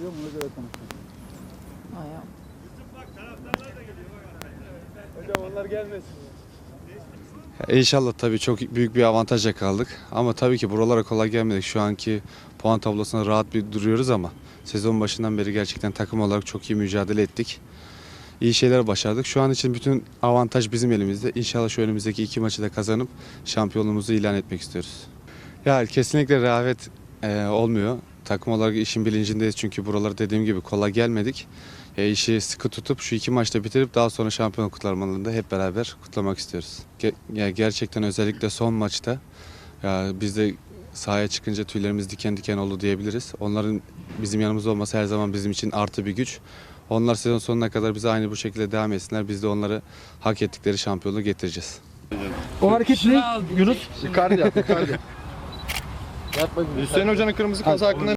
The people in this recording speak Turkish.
Buna göre konuşalım. Ayağım. Hocam onlar gelmesin. İnşallah tabii çok büyük bir avantaja kaldık. Ama tabii ki buralara kolay gelmedik. Şu anki puan tablosuna rahat bir duruyoruz ama sezon başından beri gerçekten takım olarak çok iyi mücadele ettik. İyi şeyler başardık. Şu an için bütün avantaj bizim elimizde. İnşallah şu önümüzdeki iki maçı da kazanıp şampiyonluğumuzu ilan etmek istiyoruz. Ya kesinlikle rehavet e, olmuyor. Takım olarak işin bilincindeyiz çünkü buralara dediğim gibi kolay gelmedik. E, işi sıkı tutup şu iki maçta bitirip daha sonra şampiyon kutlamalarında hep beraber kutlamak istiyoruz. Ge- ya gerçekten özellikle son maçta ya biz de sahaya çıkınca tüylerimiz diken diken oldu diyebiliriz. Onların bizim yanımızda olması her zaman bizim için artı bir güç. Onlar sezon sonuna kadar bize aynı bu şekilde devam etsinler. Biz de onları hak ettikleri şampiyonluğu getireceğiz. O hareket ne? Yunus. Icardi yap, Icardi. Hüseyin Hoca'nın kırmızı kasa hakkında